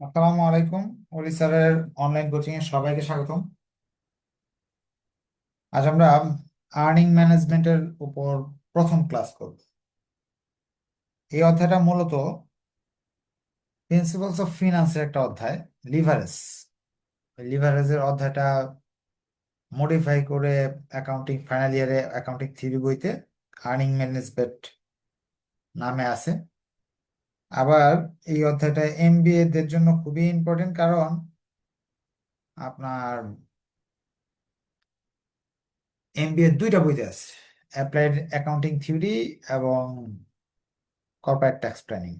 আসসালামু আলাইকুম। ওলি স্যারের অনলাইন কোচিং এ সবাইকে স্বাগতম। আজ আমরা আর্নিং ম্যানেজমেন্টের উপর প্রথম ক্লাস করব। এই অধ্যায়টা মূলত প্রিন্সিপালস অফ ফিনান্সের একটা অধ্যায় লিভারেজ লিভারেজের অধ্যায়টা মডিফাই করে অ্যাকাউন্টিং ফাইনাল ইয়ারে অ্যাকাউন্টিং থিওরি বইতে আর্নিং ম্যানেজমেন্ট নামে আছে। আবার এই অধ্যায়টা এমবিএ দের জন্য খুবই ইম্পর্টেন্ট কারণ আপনার এমবিএ দুইটা বইতে আছে অ্যাপ্লাইড অ্যাকাউন্টিং থিওরি এবং কর্পোরেট ট্যাক্স প্ল্যানিং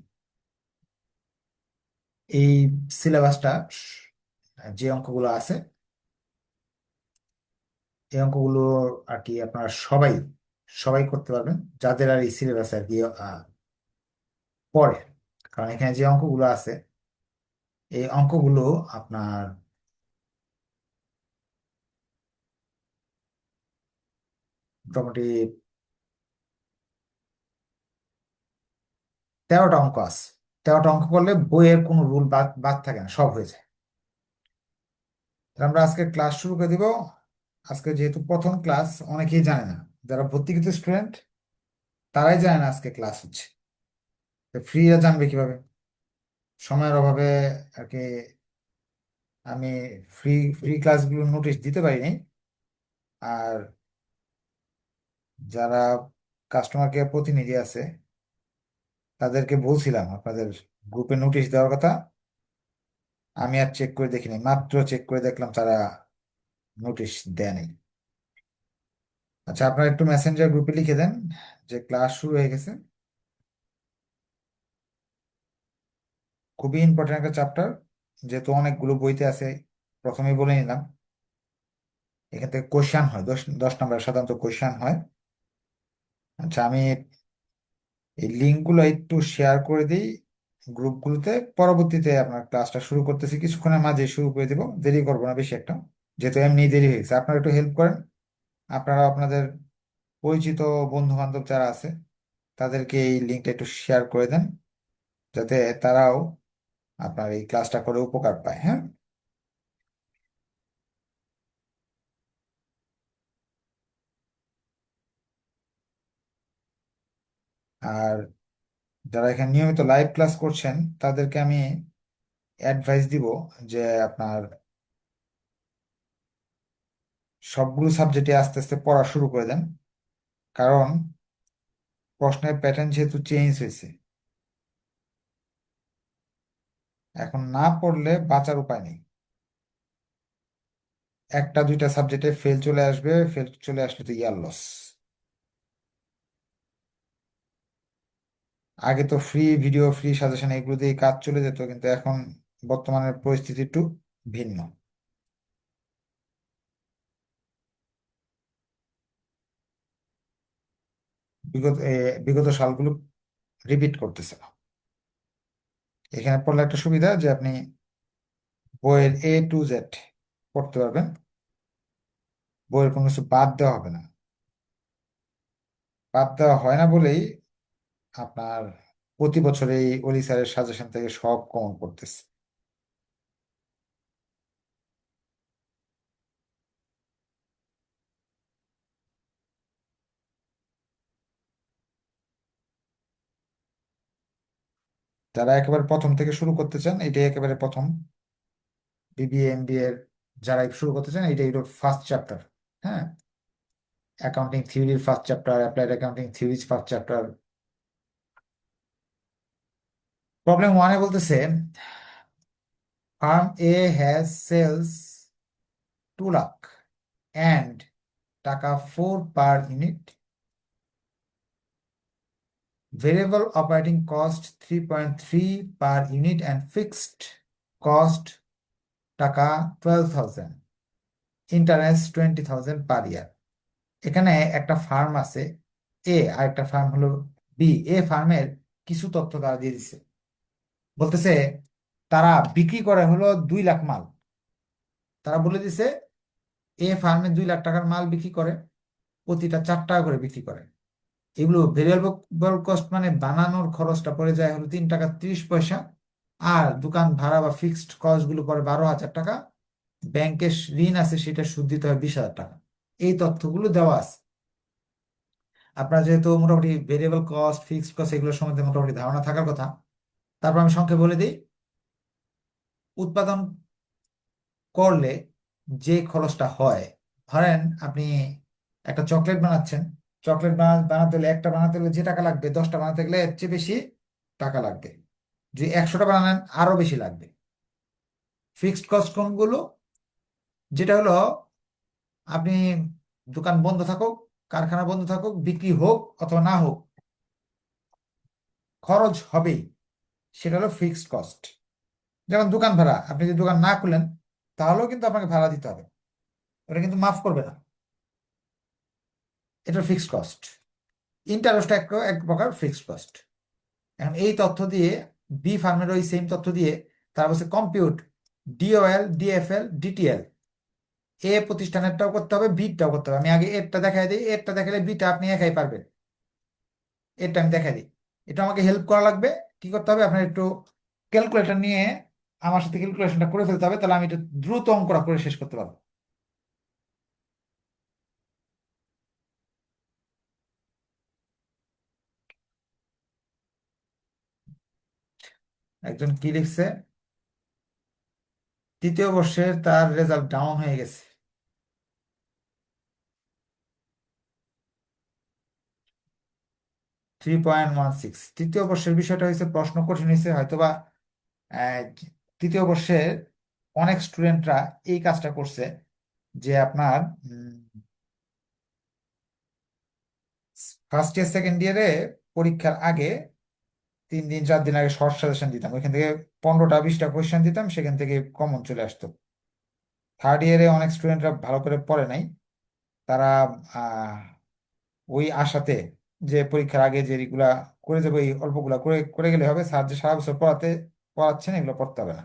এই সিলেবাসটা যে অঙ্কগুলো আছে, এই অঙ্কগুলো আর কি আপনারা সবাই সবাই করতে পারবেন, যাদের আর এই সিলেবাস আর কি পড়ে। কারণ এখানে যে অঙ্কগুলো আছে, এই অঙ্কগুলো আপনার মোটামুটি তেরোটা অঙ্ক আছে। তেরোটা অঙ্ক করলে বইয়ের কোনো রুল বাদ বাদ থাকে না, সব হয়ে যায়। আমরা আজকে ক্লাস শুরু করে দিব। আজকে যেহেতু প্রথম ক্লাস, অনেকেই জানে না। যারা ভর্তিকৃত স্টুডেন্ট, তারাই জানে না আজকে ক্লাস হচ্ছে। ফ্রিরা জানবে কীভাবে? সময়ের অভাবে আর কি আমি ফ্রি ফ্রি ক্লাসগুলো নোটিশ দিতে পারিনি আর যারা কাস্টমার কেয়ার প্রতিনিধি আছে, তাদেরকে বলছিলাম আপনাদের গ্রুপে নোটিশ দেওয়ার কথা। আমি আর চেক করে দেখিনি, মাত্র চেক করে দেখলাম তারা নোটিশ দেয়নি আচ্ছা আপনারা একটু মেসেঞ্জার গ্রুপে লিখে দেন যে ক্লাস শুরু হয়ে গেছে। খুবই ইম্পর্টেন্ট একটা চ্যাপ্টার যেহেতু অনেকগুলো বইতে আছে, প্রথমেই বলে নিলাম। এখান থেকে কোশ্চান হয়, দশ দশ নম্বর সাধারণত কোশ্চান হয়। আচ্ছা আমি এই লিঙ্কগুলো একটু শেয়ার করে দিই গ্রুপগুলোতে পরবর্তীতে আপনার ক্লাসটা শুরু করতেছি, কিছুক্ষণের মাঝে শুরু করে দেবো। দেরি করব না বেশি একটা। যেহেতু এমনি দেরি হয়ে গেছে, আপনারা একটু হেল্প করেন। আপনারা আপনাদের পরিচিত বন্ধু বান্ধব যারা আছে, তাদেরকে এই লিঙ্কটা একটু শেয়ার করে দেন, যাতে তারাও আপনার এই ক্লাসটা করে উপকার পায় হ্যাঁ? আর যারা এখানে নিয়মিত লাইভ ক্লাস করছেন, তাদেরকে আমি অ্যাডভাইস দিব যে আপনার সবগুলো সাবজেক্টে আস্তে আস্তে পড়া শুরু করে দেন। কারণ প্রশ্নের প্যাটার্ন যেহেতু চেঞ্জ হয়েছে এখন না পড়লে বাঁচার উপায় নেই। একটা, দুইটা সাবজেক্টে ফেল চলে আসবে ফেল চলে আসলে তো ইয়ার লস আগে তো ফ্রি ভিডিও ফ্রি সাজেশন এগুলো দিয়ে কাজ চলে যেত, কিন্তু এখন বর্তমানের পরিস্থিতি একটু ভিন্ন। বিগত বিগত সালগুলো রিপিট করতেছে না। এখানে পড়লে একটা সুবিধা যে আপনি বইয়ের এ টু জেড পড়তে পারবেন। বইয়ের কোনো কিছু বাদ দেওয়া হবে না। বাদ দেওয়া হয় না বলেই আপনার প্রতি বছর এই অলি স্যারের সাজেশন থেকে সব কমন পড়তেছে। যারা একেবারে প্রথম থেকে শুরু করতে চান, এটাই একেবারে প্রথম। বিবিএ এমবিএ এর যারা শুরু করতে চান, এটাই হলো ফার্স্ট চ্যাপ্টার হ্যাঁ? অ্যাকাউন্টিং থিওরির first chapter applied accounting theories first chapter problem ওয়ানে বলতেছে firm A has sales two lakh and taka four per unit variable operating cost 3.3 per unit and fixed cost টাকা 12000 ইন্টারেস্ট 20000 পার ইয়ার এখানে একটা farm আছে এ আর একটা farm হলো B A ফার্মের কিছু তথ্য তারা দিয়ে দিচ্ছে বলতেছে, তারা বিক্রি করে হলো দুই লাখ মাল। তারা বলে দিছে এ ফার্মে দুই লাখ টাকার মাল বিক্রি করে, প্রতিটা চার টাকা করে বিক্রি করে। এগুলো ভেরিয়েবল কস্ট মানে বানানোর খরচটা পড়ে যায় হলো তিন টাকা ত্রিশ পয়সা। আর দোকান ভাড়া বা ফিক্সড কস্টগুলো পরে বারো হাজার টাকা। ব্যাংকে ঋণ আছে সেটা সুদ দিতে হয় বিশ হাজার টাকা। এই তথ্যগুলো দেওয়া আছে। আপনার যেহেতু মোটামুটি ভেরিয়েবল কস্ট ফিক্সড কস্ট এগুলোর সম্বন্ধে মোটামুটি ধারণা থাকার কথা, তারপর আমি সংক্ষেপে বলে দিই। উৎপাদন করলে যে খরচটা হয়, ধরেন আপনি একটা চকলেট বানাচ্ছেন। চকলেট বানাতে হলে একটা বানাতে হলে যে টাকা লাগবে, দশটা বানাতে গেলে এর চেয়ে বেশি টাকা লাগবে। যদি একশোটা বানান, আরও বেশি লাগবে। ফিক্সড কস্ট কোনগুলো? যেটা হলো, আপনি দোকান বন্ধ থাকুক, কারখানা বন্ধ থাকুক, বিক্রি হোক অথবা না হোক, খরচ হবেই। সেটা হলো ফিক্সড কস্ট। যেমন দোকান ভাড়া, আপনি যদি দোকান না খুলেন, তাহলেও কিন্তু আপনাকে ভাড়া দিতে হবে। ওটা কিন্তু মাফ করবে না। এটা ফিক্সড কস্ট ইন্টারেস্ট এক এক প্রকার ফিক্সড কস্ট এখন এই তথ্য দিয়ে বি ফার্মের ওই সেম তথ্য দিয়ে, তার বলছে কম্পিউট ডিওএল ডিএফএল ডিটিএল এ প্রতিষ্ঠানেরটাও করতে হবে বিটাও করতে হবে। আমি আগে এরটা দেখাই দিই। এরটা দেখালে বিটা আপনি একাই পারবেন। এরটা আমি দেখাই দিই। এটা আমাকে হেল্প করা লাগবে। কি করতে হবে? আপনার একটু ক্যালকুলেটর নিয়ে আমার সাথে ক্যালকুলেশনটা করে ফেলতে হবে। তাহলে আমি একটু দ্রুত অঙ্কটা করে শেষ করতে পারব। একজন কি লিখছে? তৃতীয় বর্ষের তার রেজাল্ট ডাউন হয়ে গেছে। থ্রি পয়েন্ট ওয়ান সিক্স তৃতীয় বর্ষের বিষয়টা হয়েছে, প্রশ্ন কঠিন হয়েছে, হয়তোবা তৃতীয় বর্ষের অনেক স্টুডেন্টরা এই কাজটা করছে যে আপনার ফার্স্ট ইয়ার সেকেন্ড ইয়ারে পরীক্ষার আগে তিন দিন, চার দিন আগে শর্ট সাজেশন দিতাম। ওইখান থেকে পনেরোটা, বিশটা কোয়েশ্চেন দিতাম, সেখান থেকে কমন চলে আসতো। থার্ড ইয়ারে অনেক স্টুডেন্টরা ভালো করে পড়ে নাই। তারা ওই আশাতে যে পরীক্ষার আগে যে এগুলা করে যাব এই অল্পগুলা করে করে গেলে হবে। স্যার যে সারা বছর পড়াতে, পড়াচ্ছেন, এগুলো পড়তে হবে না।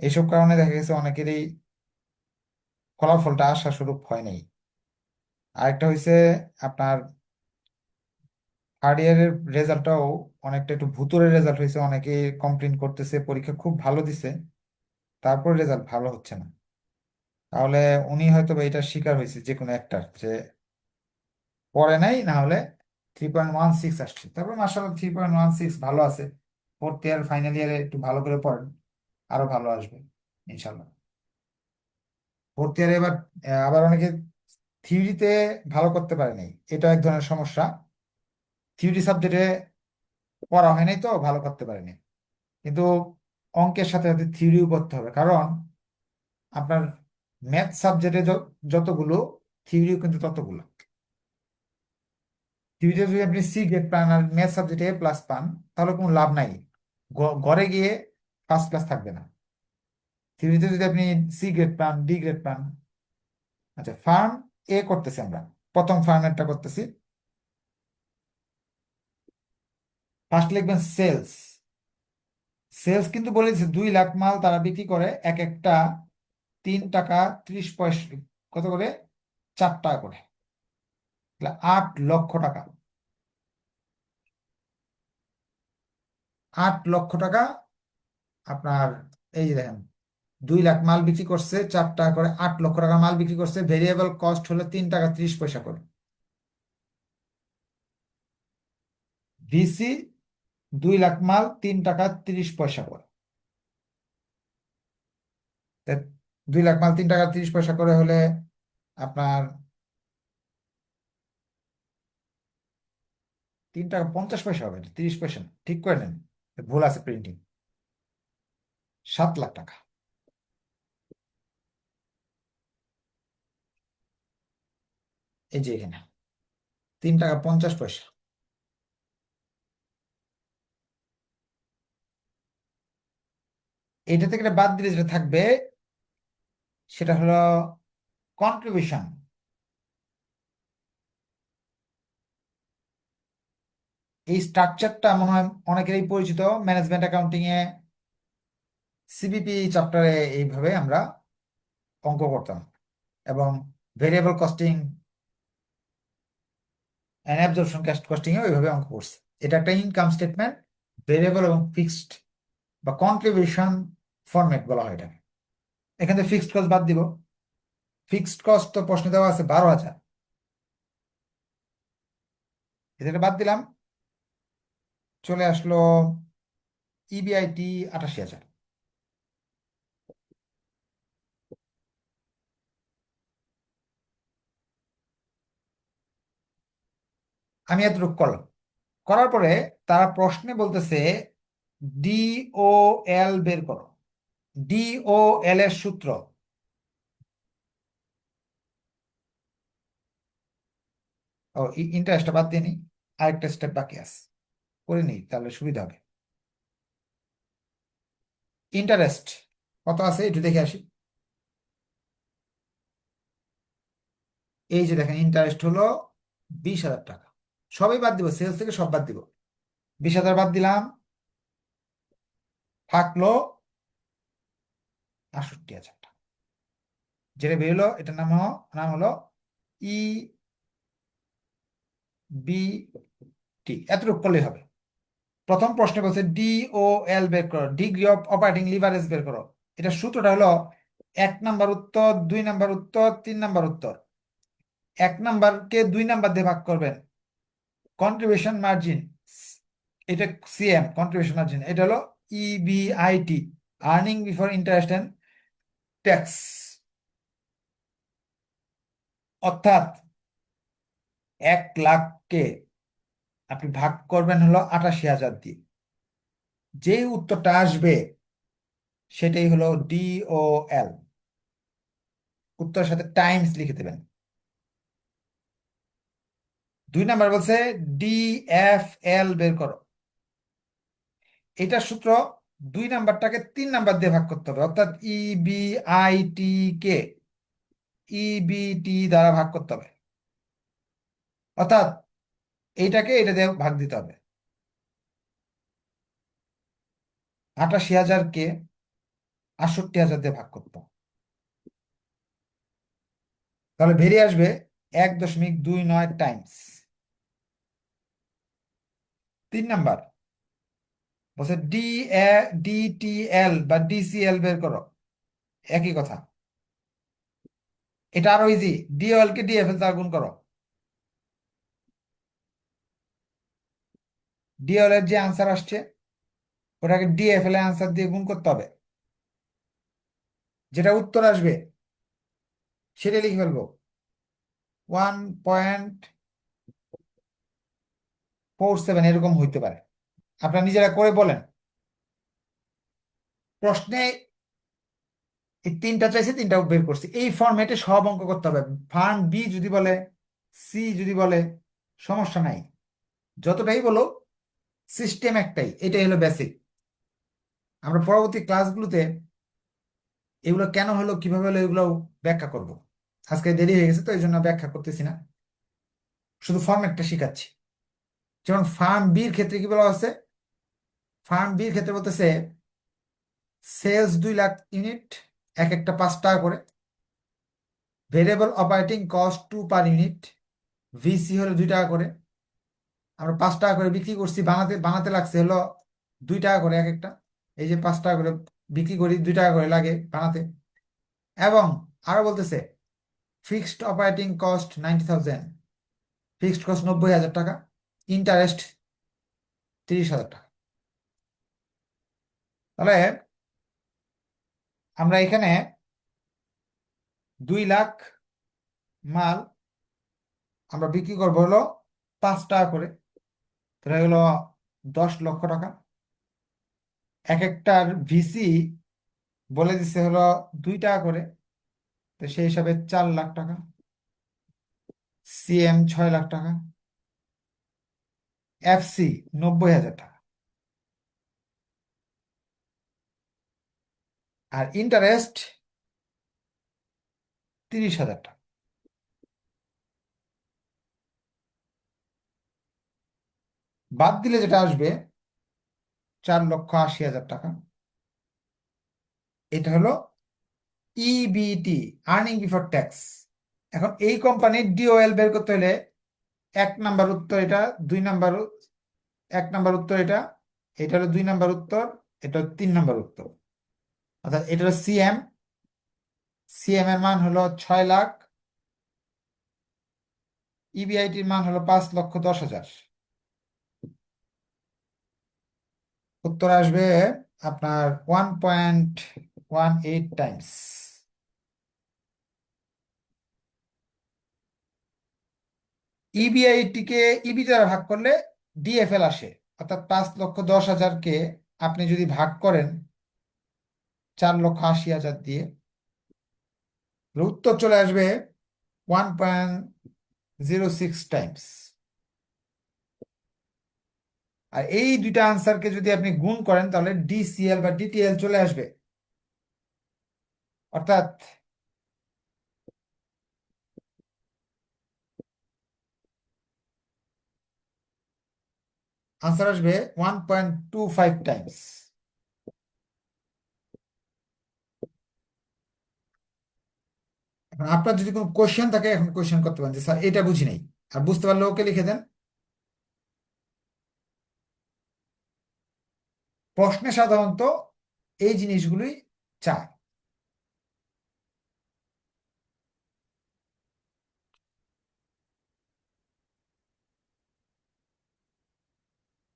এইসব কারণে দেখা গেছে অনেকেরই ফলাফলটা আশাস্বরূপ হয় নাই। আরেকটা হয়েছে আপনার থার্ড ইয়ারের রেজাল্টটাও অনেকটা একটু ভুতুরে রেজাল্ট হয়েছে। অনেকে কমপ্লেন করতেছে, পরীক্ষা খুব ভালো দিছে, তারপর রেজাল্ট ভালো হচ্ছে না। তাহলে উনি হয়তো বা এটা শিকার হয়েছে যে কোনো একটার যে পড়ে নাই, না হলে থ্রি পয়েন্ট ওয়ান সিক্স আসছে। তারপর মাসাল্লাহ থ্রি পয়েন্ট ওয়ান সিক্স ভালো আছে। ফোর্থ ইয়ার ফাইনাল ইয়ারে একটু ভালো করে পড়েন, আরও ভালো আসবে ইনশাল্লাহ ফোর্থ ইয়ারে এবার আবার অনেকে থিওরিতে ভালো করতে পারে নাই। এটা এক ধরনের সমস্যা। থিওরি সাবজেক্টে পড়া হয় নাই তো, ভালো করতে পারেনি। কিন্তু অঙ্কের সাথে সাথে থিওরিও পড়তে হবে, কারণ আপনার ম্যাথ সাবজেক্টে যতগুলো, থিওরিও কিন্তু ততগুলো। থিওরিতে যদি আপনি সি গ্রেড পান আর ম্যাথ সাবজেক্টে এ প্লাস পান, তাহলে কোনো লাভ নাই। ঘরে গিয়ে ফার্স্ট ক্লাস থাকবে না। থিওরিতে যদি আপনি সি গ্রেড পান, ডি গ্রেড পান আচ্ছা ফার্ম এ করতেছি আমরা। প্রথম ফার্মেরটা করতেছি। ফার্স্ট লিখবেন সেলস সেলস কিন্তু বলেছে দুই লাখ মাল তারা বিক্রি করে, এক একটা তিন টাকা ত্রিশ পয়সা, কত করে? চার টাকা করে। আট লক্ষ টাকা। আট লক্ষ টাকা আপনার, এই যে দেখেন, দুই লাখ মাল বিক্রি করছে, চার টাকা করে আট লক্ষ টাকা মাল বিক্রি করছে ভেরিয়েবল কস্ট হলো তিন টাকা ত্রিশ পয়সা করে। ভিসি দুই লাখ মাল, তিন টাকা তিরিশ পয়সা করে। দুই লাখ মাল, তিন টাকা তিরিশ পয়সা করে হলে আপনার তিন টাকা পঞ্চাশ পয়সা হবে, তিরিশ পয়সা। না। ঠিক করে নেন, ভুল আছে প্রিন্টিং সাত লাখ টাকা। এই যে এখানে, তিন টাকা পঞ্চাশ পয়সা। এটা থেকে বাদ দিলে যেটা থাকবে, সেটা হলো কন্ট্রিবিউশন এই স্ট্রাকচারটা মনে হয় অনেকেরই পরিচিত। ম্যানেজমেন্ট অ্যাকাউন্টিং এ সিবিপি চ্যাপ্টারে এইভাবে আমরা অঙ্ক করতাম। এবং variable costing and absorption costing এ অঙ্ক করছে। এটা একটা ইনকাম স্টেটমেন্ট ভেরিয়েবল এবং ফিক্সড বা কন্ট্রিবিউশন ফরম্যাট বলা হয় এটাকে। এখান থেকে ফিক্সড কস্ট বাদ দিব। ফিক্সড কস্ট তো প্রশ্নে দেওয়া আছে বারো হাজার। এটাকে বাদ দিলাম। চলে আসলো E ইবিআইটি আটাশি হাজার। আমি এতটুকু করলাম। করার পরে তারা প্রশ্নে বলতেছে ডি ও এল বের করো। ডি ও এল এর সূত্র। ও ইন্টারেস্টটা বাদ দিয়ে নি আরেকটা স্টেপ বাকি আছে। করে নিই, তাহলে সুবিধা হবে। ইন্টারেস্ট কত আছে? একটু দেখে আসি। এই যে দেখেন ইন্টারেস্ট হলো বিশ হাজার টাকা। সবই বাদ দিব সেলস থেকে সব বাদ দিব। বিশ হাজার বাদ দিলাম থাকল আটষট্টি হাজার টাকা। যেটা বেরোলো, এটার নাম নাম হলো ই বি টি এতটুকু করলেই হবে। প্রথম প্রশ্নে বলছে ডি ও এল বের করো, ডিগ্রি অফ অপারেটিং লিভারেজ বের করো। এটা সূত্রটা হলো, এক নাম্বার উত্তর, দুই নাম্বার উত্তর, তিন নাম্বার উত্তর। এক নাম্বারকে দুই নাম্বার দিয়ে ভাগ করবেন। কন্ট্রিবিউশন মার্জিন এটা সিএম কন্ট্রিবিউশন মার্জিন এটা হলো E EBIT earning before interest and tax অর্থাৎ এক লাখকে আপনি ভাগ করবেন হলো আটাশি হাজার দিয়ে। যেই উত্তরটা আসবে, সেটাই হলো ডি ও এল উত্তরের সাথে টাইমস লিখে দেবেন। দুই নাম্বার বলছে ডি এফ এল বের করো। এটার সূত্র দুই নাম্বারটাকে তিন নাম্বার দিয়ে ভাগ করতে হবে, অর্থাৎ ই বি আই টি কে ই বি টি দ্বারা ভাগ করতে হবে। অর্থাৎ এইটাকে এটা দিয়ে ভাগ দিতে হবে। আটাশি হাজার কে আটষট্টি হাজার দিয়ে ভাগ করতে হবে। তাহলে বেরিয়ে আসবে এক দশমিক দুই নয় টাইমস তিন নাম্বার। বলছে ডি এ ডি টি এল বা ডিসিএল বের করো। একই কথা। এটা আরও ইজি ডিএল কে ডিএফএল দ্বারা গুণ করো। ডিএল এর যে আনসার আসছে, ওটাকে ডিএফএল এর আনসার দিয়ে গুণ করতে হবে। যেটা উত্তর আসবে, সেটা লিখে ফেলব। ওয়ান পয়েন্ট ফোর সেভেন এরকম হইতে পারে। আপনারা নিজেরা করে বলেন। প্রশ্নে এই তিনটা চাইছে, তিনটা বের করছি। এই ফরম্যাটে সব অঙ্ক করতে হবে। ফার্ম বি যদি বলে সি যদি বলে, সমস্যা নাই। যতটাই বলো সিস্টেম একটাই। এটাই হলো বেসিক আমরা পরবর্তী ক্লাসগুলোতে এগুলো কেন হলো, কীভাবে হলো এগুলো ব্যাখ্যা করব। আজকে দেরি হয়ে গেছে, তো এই জন্য ব্যাখ্যা করতেছি না। শুধু ফরম্যাটটা শিখাচ্ছি। যেমন ফার্ম বির ক্ষেত্রে কি বলা হচ্ছে ফার্ম বির ক্ষেত্রে বলতেছে সেলস দুই লাখ ইউনিট এক একটা পাঁচ টাকা করে। Variable operating cost two per unit VC হলো দুই টাকা করে। আমরা পাঁচ টাকা করে বিক্রি করছি, বানাতে বানাতে লাগছে হলো দুই টাকা করে এক একটা। এই যে পাঁচ টাকা করে বিক্রি করি, দুই টাকা করে লাগে বানাতে। এবং আরও বলতেছে fixed operating cost ninety thousand fixed cost নব্বই হাজার টাকা ইন্টারেস্ট তিরিশ হাজার টাকা। তাহলে আমরা এখানে দুই লাখ মাল আমরা বিক্রি করব হলো পাঁচ টাকা করে। তাহলে হলো দশ লক্ষ টাকা। এক একটার ভিসি বলে দিচ্ছে হলো দুই টাকা করে। তো সেই হিসাবে চার লাখ টাকা। সিএম ছয় লাখ টাকা। এফসি নব্বই হাজার টাকা। আর ইন্টারেস্ট তিরিশ হাজার টাকা। বাদ দিলে যেটা আসবে, চার লক্ষ আশি হাজার টাকা। এটা হলো ইবিটি আর্নিং বিফোর ট্যাক্স এখন এই কোম্পানির ডিওএল বের করতে হলে এক নাম্বার উত্তর এটা, দুই নাম্বার, এক নাম্বার উত্তর এটা এটা হলো দুই নাম্বার উত্তর, এটা তিন নাম্বার উত্তর। অর্থাৎ এটা হলো সিএম সিএম এর মান হলো ছয় লাখ ইবিআইটির মান হলো পাঁচ লক্ষ দশ হাজার। উত্তর আসবে আপনার one point one eight times ইবিআইটিকে ইবি দ্বারা ভাগ করলে ডিএফএল আসে। অর্থাৎ পাঁচ লক্ষ দশ হাজারকে আপনি যদি ভাগ করেন চার লক্ষ আশি হাজার দিয়ে। উত্তর চলে আসবে one point zero six times আর এই দুইটা আনসারকে যদি আপনি গুণ করেন, তাহলে ডিসিএল বা ডিটিএল চলে আসবে। অর্থাৎ আনসার আসবে one point two five times এখন আপনার যদি কোনো কোয়েশ্চেন থাকে, এখন কোয়েশ্চেন করতে পারেন যে, স্যার, এটা বুঝি নাই। আর বুঝতে পারলে ওকে লিখে দেন। প্রশ্নে সাধারণত এই জিনিসগুলোই চায়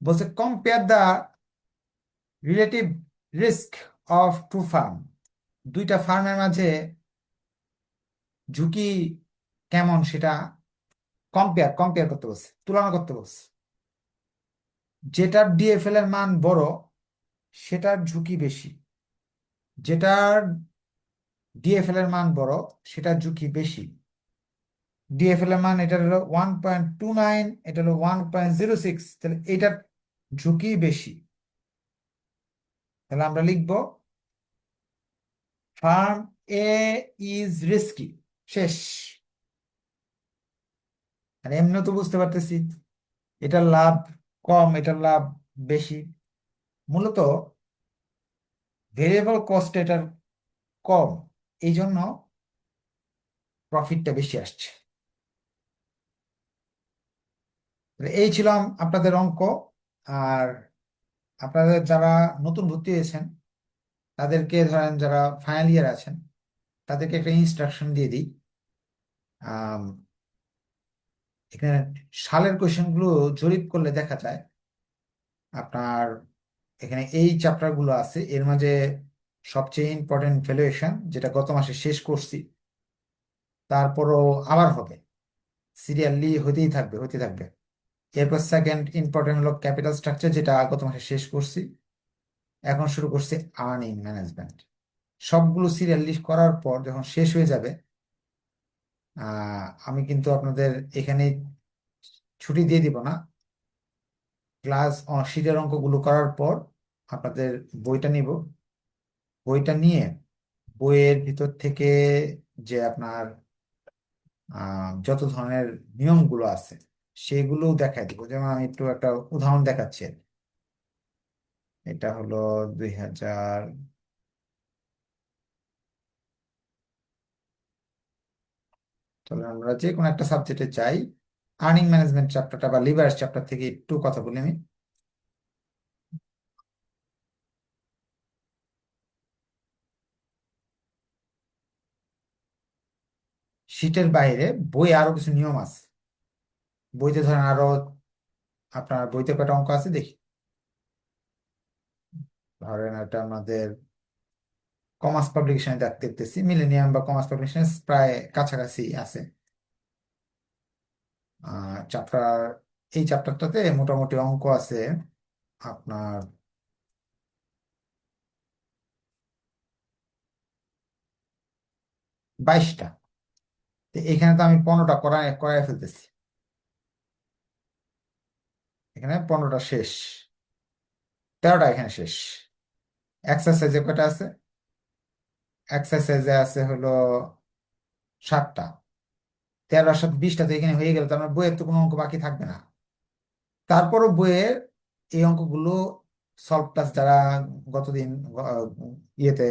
বলছে compare the relative risk of two firm দুইটা ফার্মের মাঝে ঝুঁকি কেমন সেটা কম্পেয়ার কম্পেয়ার করতে বলছে, তুলনা করতে বলছে। যেটার ডিএফএল এর মান বড়, সেটার ঝুঁকি বেশি। যেটার ডিএফএল এর মান বড়, সেটার ঝুঁকি বেশি। ডিএফএল এর মান এটা হলো ওয়ান পয়েন্ট টু নাইন এটা হলো ওয়ান পয়েন্ট জিরো সিক্স তাহলে এটার ঝুঁকি বেশি। তাহলে আমরা লিখব, ফার্ম এ ইজ রিস্কি শেষ। আর এমনি তো বুঝতে পারতেছি, এটার লাভ কম, এটার লাভ বেশি। মূলত ভেরিয়েবল কস্ট এটার কম এই জন্য প্রফিটটা বেশি আসছে। এই ছিলাম আপনাদের অঙ্ক। আর আপনাদের যারা নতুন ভর্তি হয়েছেন, তাদেরকে ধরেন যারা ফাইনাল ইয়ার আছেন তাদেরকে একটা ইনস্ট্রাকশন দিয়ে দিই। এখানে সালের কোয়েশনগুলো জরিপ করলে দেখা যায়, আপনার এখানে এই চ্যাপ্টারগুলো আছে, এর মাঝে সবচেয়ে ইম্পর্টেন্ট ভ্যালুয়েশন যেটা গত মাসে শেষ করছি, তারপরও আবার হবে। সিরিয়ালি হতেই থাকবে হতে থাকবে। এরপর সেকেন্ড ইম্পর্টেন্ট হলো ক্যাপিটাল স্ট্রাকচার যেটা গত মাসে শেষ করছি। এখন শুরু করছি আর্নিং ম্যানেজমেন্ট সবগুলো সিরিয়াল লিস্ট করার পর যখন শেষ হয়ে যাবে আমি কিন্তু আপনাদের এখানে ছুটি দিয়ে দিব না। ক্লাস শীতের অঙ্কগুলো করার পর আপনাদের বইটা নিব। বইটা নিয়ে বইয়ের ভিতর থেকে যে আপনার যত ধরনের নিয়মগুলো আছে সেগুলো দেখাই দিব। যেমন আমি একটু একটা উদাহরণ দেখাচ্ছি। এটা হলো দুই হাজার তাহলে আমরা যে কোনো একটা সাবজেক্টে চাই আর্নিং ম্যানেজমেন্ট চ্যাপ্টারটা বা লিভার চ্যাপ্টার থেকে একটু কথা বলি আমি। শীটের বাইরে বই আরও কিছু নিয়ম আছে। বইতে ধরেন আরও আপনার বইতে কয়টা অঙ্ক আছে দেখি। ধরেন এটা আমাদের কমার্স পাবলিকেশনে দেখতেছি মিলেনিয়াম বা কমার্স পাবলিকেশন প্রায় কাছাকাছি আছে। চ্যাপ্টার এই চ্যাপ্টারটাতে মোটামুটি অঙ্ক আছে আপনার বাইশটা। এখানে তো আমি পনেরোটা করায় করায় ফেলতেছি। এখানে পনেরোটা শেষ। তেরোটা এখানে শেষ। এক্সারসাইজে কয়টা আছে? এক্সারসাইজে আছে হলো সাতটা। তেরো সাত বিশটা তো এখানে হয়ে গেল, তার মানে বইয়ের তো কোনো অঙ্ক বাকি থাকবে না। তারপরও বইয়ের এই অঙ্কগুলো সলভ ক্লাস যারা গতদিন ইয়েতে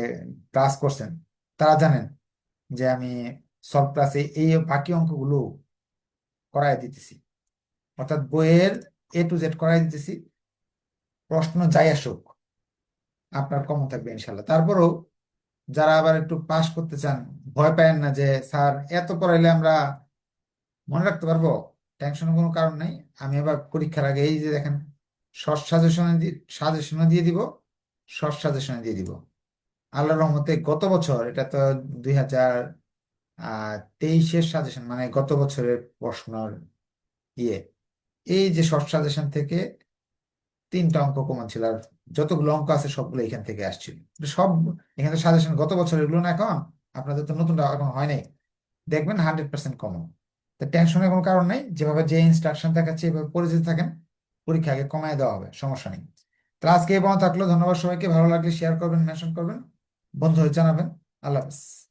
ক্লাস করছেন, তারা জানেন যে আমি সলভ ক্লাসে এই বাকি অঙ্কগুলো করাই দিতেছি। অর্থাৎ বইয়ের এ টু জেড করাই দিতেছি। প্রশ্ন যাই আসুক, আপনার কমন থাকবে ইনশাল্লাহ তারপরেও যারা আবার একটু পাশ করতে চান, ভয় পায়েন না যে, স্যার, এত পড়াইলে আমরা মনে রাখতে পারব? টেনশনের কোনো কারণ নেই। আমি আবার পরীক্ষার আগে এই যে দেখেন শর্ট সাজেশন সাজেশনও দিয়ে দিব শর্ট সাজেশনে দিয়ে দিব। আল্লাহর রহমতে গত বছর, এটা তো দুই হাজার তেইশের সাজেশন মানে গত বছরের প্রশ্নর ইয়ে এই যে শর্ট সাজেশন থেকে তিনটা অঙ্ক কমন ছিল আর যতগুলো অঙ্ক আছে সবগুলো এখান থেকে আসছিল সব এখানে সাজেশন গত বছর এগুলো না এখন, আপনাদের তো নতুনটা এখন হয় নাই। দেখবেন হান্ড্রেড পার্সেন্ট কমন তো টেনশনের কোনো কারণ নেই, যেভাবে যে ইনস্ট্রাকশন দেখাচ্ছে, এভাবে পরিচিত থাকেন, পরীক্ষা আগে কমায় দেওয়া হবে, সমস্যা নেই। তো আজকে এই পর্যন্ত থাকল, ধন্যবাদ সবাইকে, ভালো লাগলে শেয়ার করবেন মেনশন করবেন, বন্ধু জানাবেন, আল্লাহ হাফিজ।